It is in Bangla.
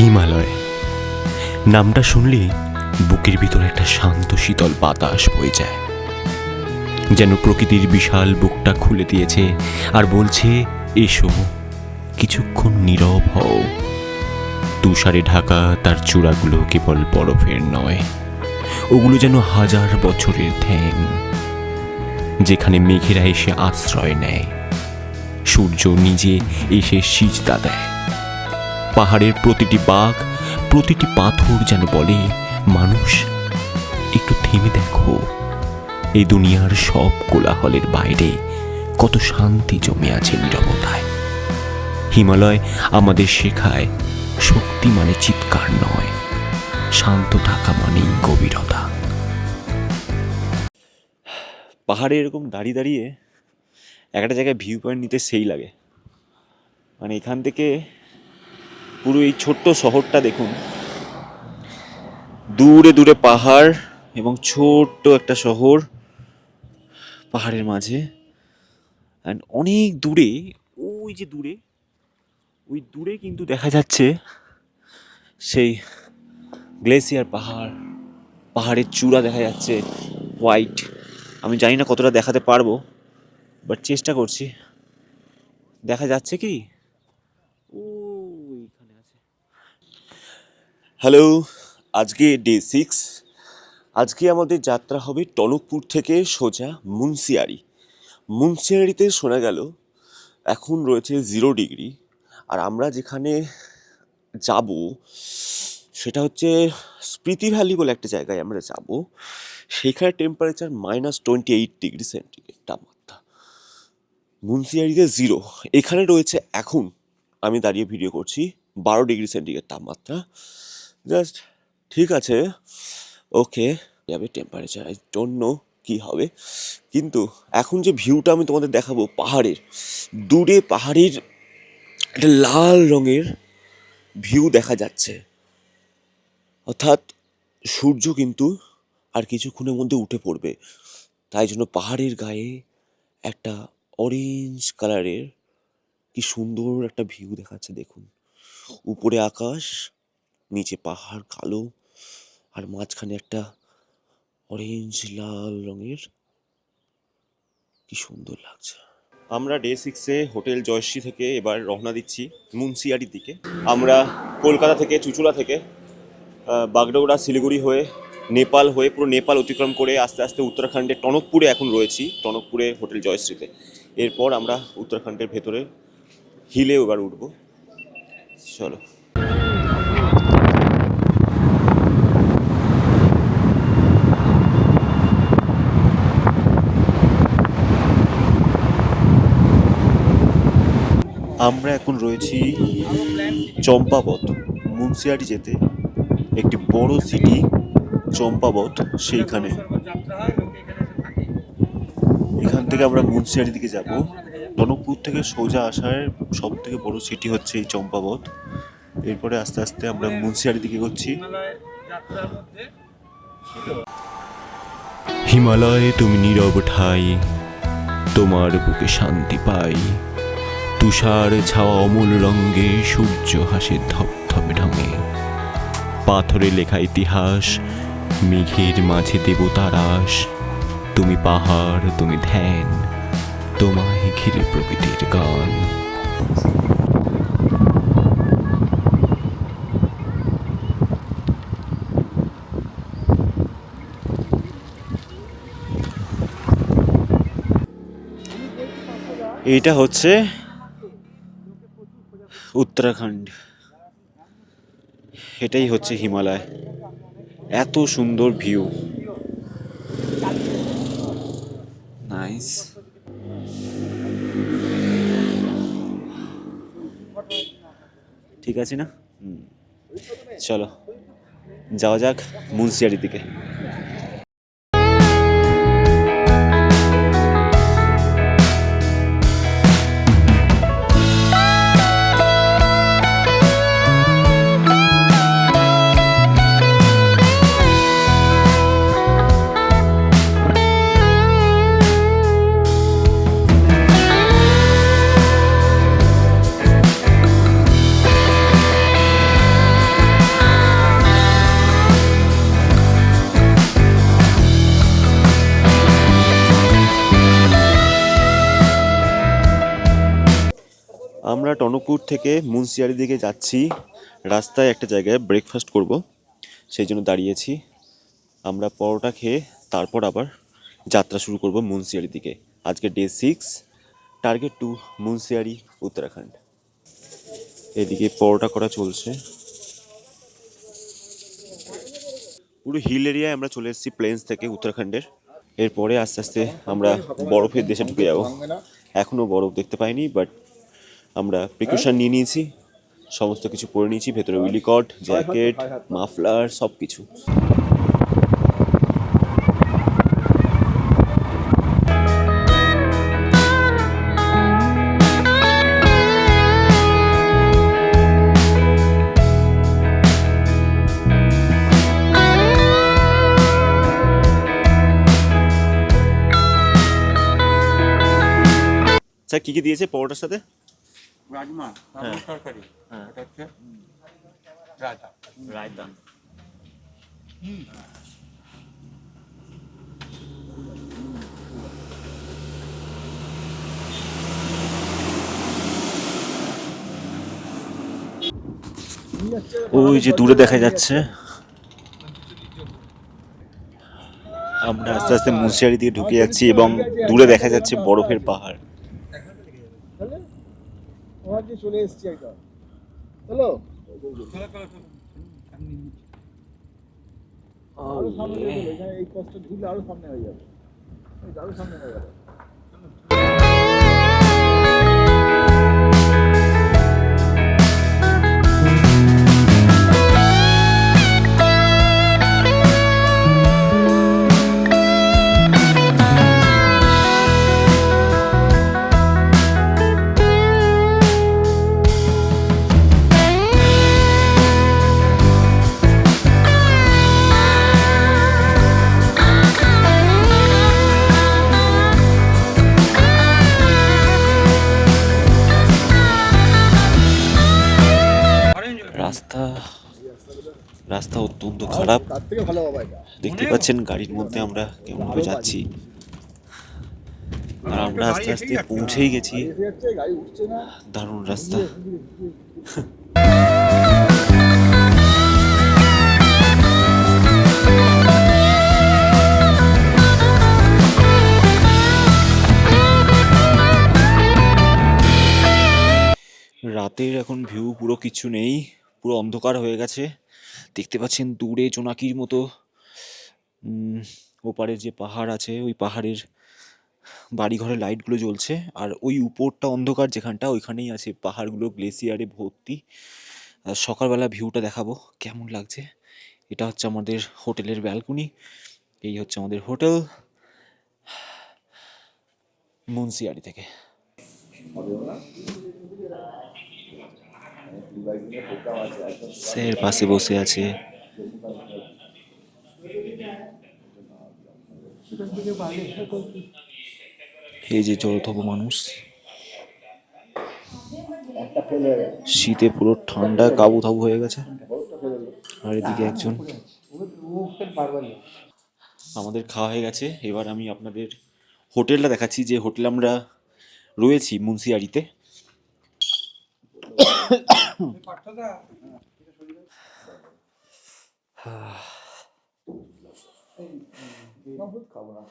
হিমালয়। নামটা শুনলে বুকের ভিতরে একটা শান্ত শীতল বাতাস বয়ে যায়। যেন প্রকৃতির বিশাল বুকটা খুলে দিয়েছে আর বলছে, এসো, কিছুক্ষণ নীরব হও। তুষারে ঢাকা তার চূড়াগুলো কেবল বরফের নয়। ওগুলো যেন হাজার বছরের ধ্যান যেখানে মেঘেরা এসে আশ্রয় নেয়। সূর্য নিজে এসে সিজদা দেয়। পাহাড়ের প্রতিটি বাঘ, প্রতিটি পাথর যেন বলে, মানুষ, একটু থেমে দেখো। এই দুনিয়ার সব কোলাহলের বাইরে কত শান্তি জমে আছে নীরবতায়। হিমালয় আমাদের শেখায়, শক্তি মানে চিৎকার নয়, শান্ত থাকা মানেই গভীরতা। পাহাড়ে এরকম দাঁড়িয়ে দাঁড়িয়ে একটা জায়গায় ভিউ পয়েন্ট নিতে সেই লাগে। মানে এখান থেকে পুরো এই ছোট্ট শহরটা দেখুন। দূরে দূরে পাহাড় এবং ছোট্ট একটা শহর পাহাড়ের মাঝে। অ্যান্ড অনেক দূরে, ওই যে দূরে, ওই দূরে কিন্তু দেখা যাচ্ছে সেই গ্লেসিয়ার পাহাড়। পাহাড়ের চূড়া দেখা যাচ্ছে হোয়াইট আমি জানি না কতটা দেখাতে পারব বাট চেষ্টা করছি। দেখা যাচ্ছে কি হ্যালো, আজকে ডে সিক্স আজকে আমাদের যাত্রা হবে টনকপুর থেকে সোজা মুন্সিয়ারি। মুন্সিয়ারিতে শোনা গেল, এখন রয়েছে জিরো ডিগ্রি আর আমরা যেখানে যাব, সেটা হচ্ছে স্মৃতি ভ্যালি বলে একটা জায়গায় আমরা যাব। সেখানে temperature minus twenty eight degree centigrade তাপমাত্রা। মুন্সিয়ারিতে জিরো এখানে রয়েছে এখন, আমি দাঁড়িয়ে ভিডিও করছি, বারো ডিগ্রি সেন্টিগ্রেড তাপমাত্রা। জাস্ট ঠিক আছে। ওকে যাবে টেম্পারেচার আই ডোন্ট নো কী হবে। কিন্তু এখন যে ভিউটা আমি তোমাদের দেখাবো পাহাড়ের, দূরে পাহাড়ের একটা লাল রঙের ভিউ দেখা যাচ্ছে। অর্থাৎ সূর্য কিন্তু আর কিছুক্ষণের মধ্যে উঠে পড়বে। তাই জন্য পাহাড়ের গায়ে একটা অরেঞ্জ কালারের কি সুন্দর একটা ভিউ দেখাচ্ছে, দেখুন। উপরে আকাশ নিচে পাহাড় কালো আর মাঝখানে একটা অরেঞ্জ লাল রঙের। কি সুন্দর লাগছে। আমরা ডে সিক্সে হোটেল জয়শ্রী থেকে এবার রওনা দিচ্ছি মুন্সিয়ারির দিকে। আমরা কলকাতা থেকে, চুচুড়া থেকে বাগডোগরা, শিলিগুড়ি হয়ে নেপাল হয়ে পুরো নেপাল অতিক্রম করে আস্তে আস্তে উত্তরাখণ্ডের টনকপুরে এখন রয়েছি, টনকপুরে হোটেল জয়শ্রীতে। এরপর আমরা উত্তরাখণ্ডের ভেতরে হিলে এবার উঠবো। চলো। আমরা এখন রয়েছি চম্পাবত, মুন্সিয়ারি যেতে। একটি বড় সিটি চম্পাবত, সেইখানে। এখান থেকে আমরা মুন্সিয়ারি দিকে যাব। টনকপুর থেকে সোজা আসার সব থেকে বড় সিটি হচ্ছে এই চম্পাবত। এরপরে আস্তে আস্তে আমরা মুন্সিয়ারি দিকে করছি হিমালয়ে তুমি নীরব ঠাই, তোমার বুকে শান্তি পাই। তুষার ছাওয়া অমূল রঙ্গে সূর্য হাসে ধপধপে ঢঙে। পাথরে লেখা ইতিহাস, মেঘের মাঝে দেবতারাস তুমি পাহাড়, তুমি ধ্যান, তোমায় ঘিরে প্রকৃতির গান। এইটা হচ্ছে উত্তরাখণ্ড। এটাই হচ্ছে হিমালয়। এত সুন্দর ভিউ নাইস ঠিক আছে না? চলো, যাওয়া যাক মুন্সিয়ারির দিকে। আমরা টনকপুর থেকে মুন্সিয়ারি দিকে যাচ্ছি। রাস্তায় একটা জায়গায় ব্রেকফাস্ট করব। সেই জন্য দাঁড়িয়েছি। আমরা পরোটা খেয়ে তারপর আবার যাত্রা শুরু করব মুন্সিয়ারির দিকে। আজকে day six target to Munsiari, Uttarakhand. এদিকে পরোটা করা চলছে। পুরো হিল এরিয়ায় আমরা চলে এসেছি প্লেন্স থেকে উত্তরাখণ্ডের। এরপরে আস্তে আস্তে আমরা বরফের দেশে ঢুকে যাব। এখনও বরফ দেখতে পাইনি বাট আমরা প্রিকশন নিয়ে নিয়েছি। সমস্ত কিছু পরে নিয়েছি ভেতরে উইলিকট জ্যাকেট মাফলার সব কিছু স্যার কী কী দিয়েছে পরোটার সাথে? রাজমা হ্যাঁ। তরকারি হ্যাঁ। এটা হচ্ছে রায়তা। রায়তা। ওই যে দূরে দেখা যাচ্ছে। আমরা আস্তে আস্তে মুন্সিয়ারি দিকে ঢুকে যাচ্ছি এবং দূরে দেখা যাচ্ছে বরফের পাহাড়। তোমার চলে এসছি একদম। হ্যালো আরও সামনে এই কষ্ট ঢুকলে আরও সামনে হয়ে যাবে। আরও সামনে হয়ে যাবে। রাস্তা অত্যন্ত খারাপ। দেখতে পাচ্ছেন গাড়ির মধ্যে আমরা কেমন কেমনভাবে যাচ্ছি। আর আমরা আস্তে আস্তে পৌঁছেই গেছি। দারুণ রাস্তা। রাতের এখন ভিউ পুরো কিছু নেই। পুরো অন্ধকার হয়ে গেছে। দেখতে পাচ্ছেন দূরে জোনাকির মতো ওপারে যে পাহাড় আছে, ওই পাহাড়ের বাড়িঘরের লাইটগুলো জ্বলছে, আর ওই উপরটা অন্ধকার যেখানটা, ওইখানেই আছে পাহাড়গুলো, গ্লেসিয়ারে ভর্তি। সকালবেলা ভিউটা দেখাবো, কেমন লাগছে। এটা হচ্ছে আমাদের হোটেলের ব্যালকনি, এই হচ্ছে আমাদের হোটেল, মুন্সিয়ারি থেকে। স্যার পাশে বসে আছে। এই যে জড়তব মানুষ। শীতে পুরো ঠান্ডা কাবু তাবু হয়ে গেছে। আর এদিকে একজন। আমাদের খাওয়া হয়ে গেছে। এবার আমি আপনাদের হোটেলটা দেখাচ্ছি। যে হোটেল আমরা রয়েছি মুন্সিয়ারিতে। খাব না